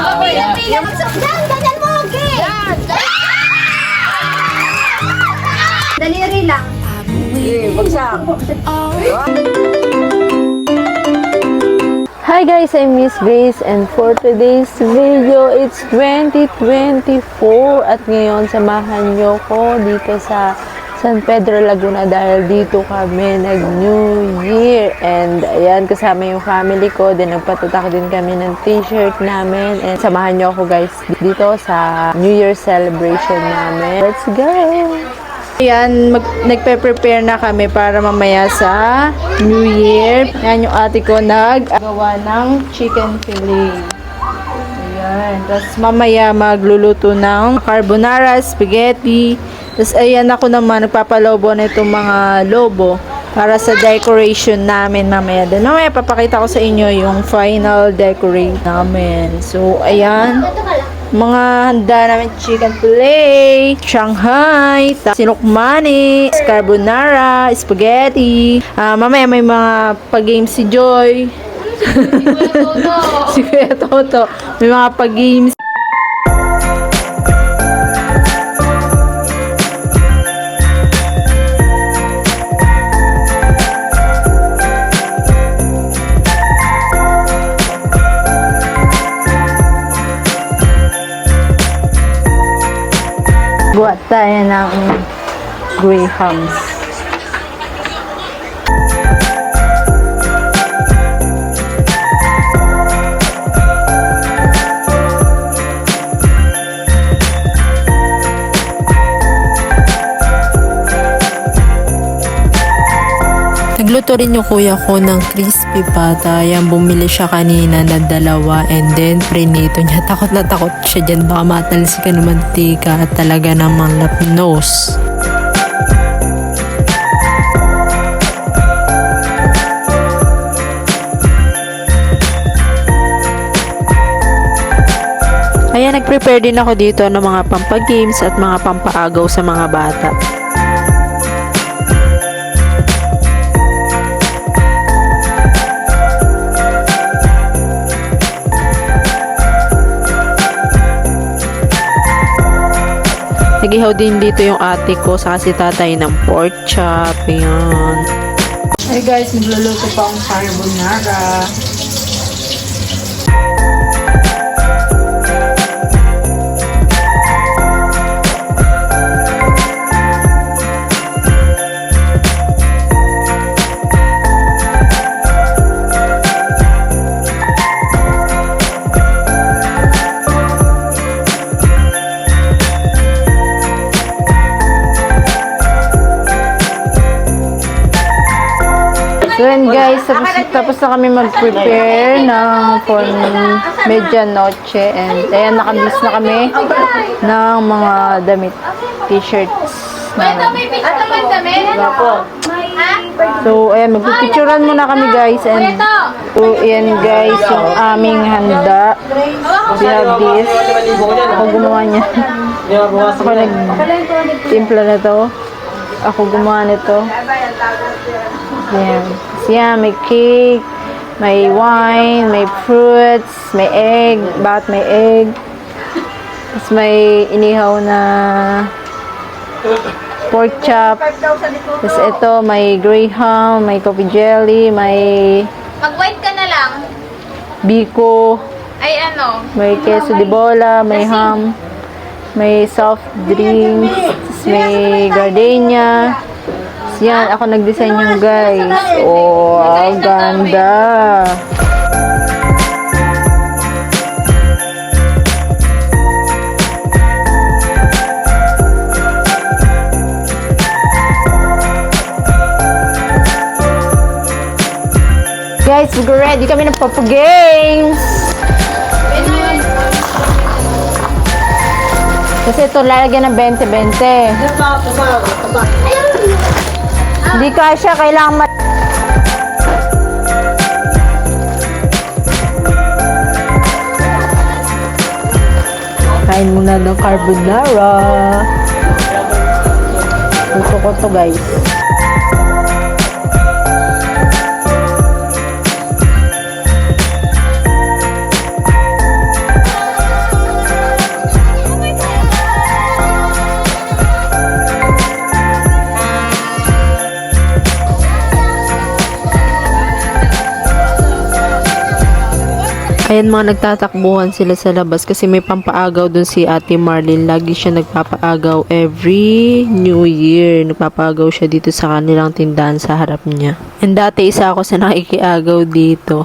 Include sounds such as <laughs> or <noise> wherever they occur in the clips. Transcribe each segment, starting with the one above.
Yan, ganyan mo, okay. Daliri lang. Hi guys, I'm Miss Grace and for today's video, it's 2024 at ngayon samahan nyo ko dito sa San Pedro Laguna dahil dito kami nag New Year and ayan kasama yung family ko din nagpatatak din kami ng t-shirt namin and samahan nyo ako guys dito sa New Year celebration namin. Let's go! Ayan, mag, nagpe-prepare na kami para mamaya sa New Year. Yan yung ate ko naggawa ng chicken fillet. Ayan. Tapos mamaya magluluto ng carbonara, spaghetti. Tapos ayan ako naman, nagpapalobo na itong mga lobo para sa decoration namin mamaya. Then mamaya papakita ko sa inyo yung final decorate namin. So, ayan mga handa namin chicken fillet, Shanghai, sinukmani, carbonara, spaghetti. Ah, mamaya may mga pag-games si Joy. <laughs> si Kuya Toto. May mga pag-games. Buat tayo ng grahams. Nagluto rin yung kuya ko ng crispy pata. Yan, bumili siya kanina na dalawa and then prinito niya. <laughs> Takot na takot siya dyan. Baka matalsikan ng mantika at talaga namang lapnos. Kaya nag-prepare din ako dito ng mga pampagames at mga pampaagaw sa mga bata. Nagihaw din dito yung ate ko sa si tatay ng pork chop. Ayan. Hey guys, magluluto pa akong carbonara. Guys, tapos, tapos na kami mag-prepare ng for medianoche and ayan nakabis na kami ng mga damit, t-shirts namin. So ayan, magpipicturean muna kami guys and so ayan guys yung aming handa. We have this. Ako gumawa niya. Ako nag-timpla na to. Ako gumawa nito. Yan. So, yan, may cake, may wine, may fruits, may egg, bat may egg. Tapos may inihaw na pork chop. Tapos ito, may graham, may coffee jelly, may Mag-white ka na lang. biko, Ay ano, may queso de bola, may ham, may soft drinks, tapos may gardenia. Yan, ako nag-design yung guys. Oh, ang ganda. Guys, we're ready kami ng Popo Games. Kasi ito lalagyan ng 20-20. Hindi kasya, kailangan mat... Kain muna ng carbonara. Gusto ko to guys. Ayan mga nagtatakbuhan sila sa labas kasi may pampaagaw dun si Ate Marlene. Lagi siya nagpapaagaw every New Year. Nagpapaagaw siya dito sa kanilang tindahan sa harap niya. And dati isa ako sa nakikiagaw dito.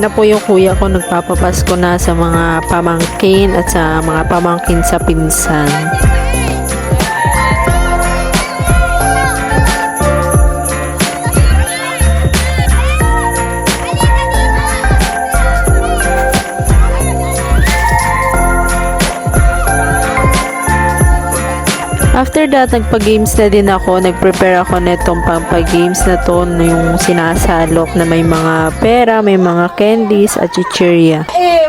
Na po yung kuya ko nagpapapasko na sa mga pamangkin at sa mga pamangkin sa pinsan. After that, nagpa-games na din ako. Nag-prepare ako netong pampa-games na to, na yung sinasalok na may mga pera, may mga candies at chichirya. Kita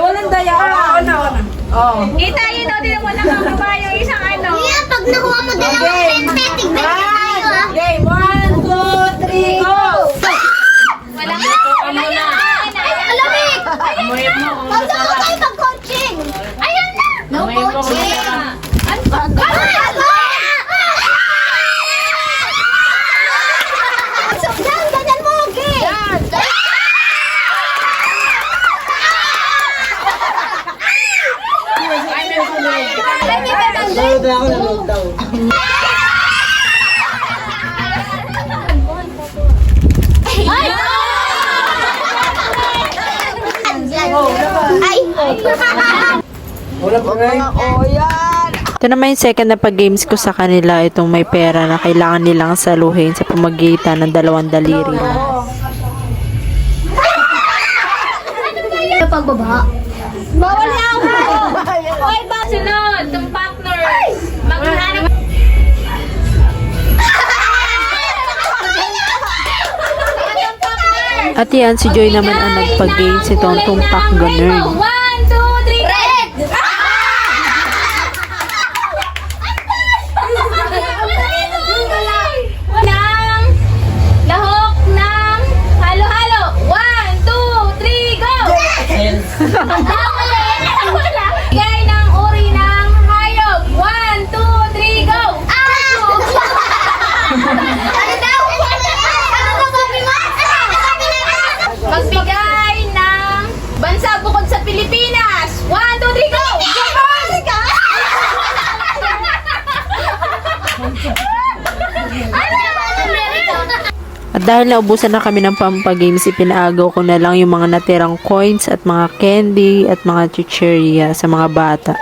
yun o, din mo nakakaba yung isang ano. Yeah, pag nakuha mo dalawang synthetic, balik na tayo ah. Okay, one, two, three, go! Wala ka. Wala na. Ay, alamig. Mo kung Huwag na masarap. tayo mag-coaching. Ayan na. No mo coaching. Wala pa nga. Ito naman yung second na pag-games ko sa kanila, itong may pera na kailangan nilang saluhin sa pamagitan ng dalawang daliri lang. Pagbaba. Bawal na ako! Hoy, ba? Sunod, itong partner. Maghanap. At yan, si Joy naman ang nagpag-games itong tumpak ganun. At dahil naubusan na kami ng pampagames, ipinaagaw ko na lang yung mga natirang coins at mga candy at mga chichirya sa mga bata.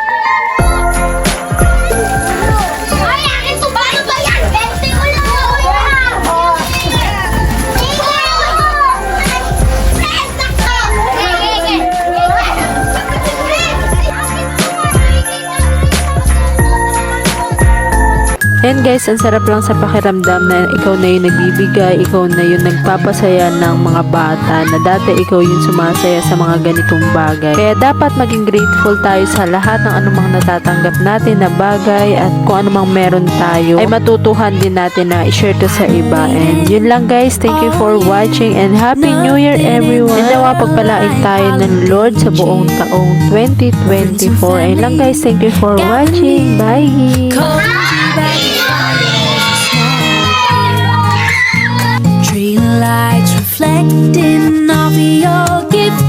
And guys, ang sarap lang sa pakiramdam na ikaw na yung nagbibigay, ikaw na yung nagpapasaya ng mga bata na dati ikaw yung sumasaya sa mga ganitong bagay. Kaya dapat maging grateful tayo sa lahat ng anumang natatanggap natin na bagay at kung anumang meron tayo ay matutuhan din natin na i-share to sa iba. And yun lang guys, thank you for watching and Happy New Year everyone! And nawa pagpalain tayo ng Lord sa buong taong 2024. Ayun lang guys, thank you for watching. Bye! Tree lights reflecting off your gift.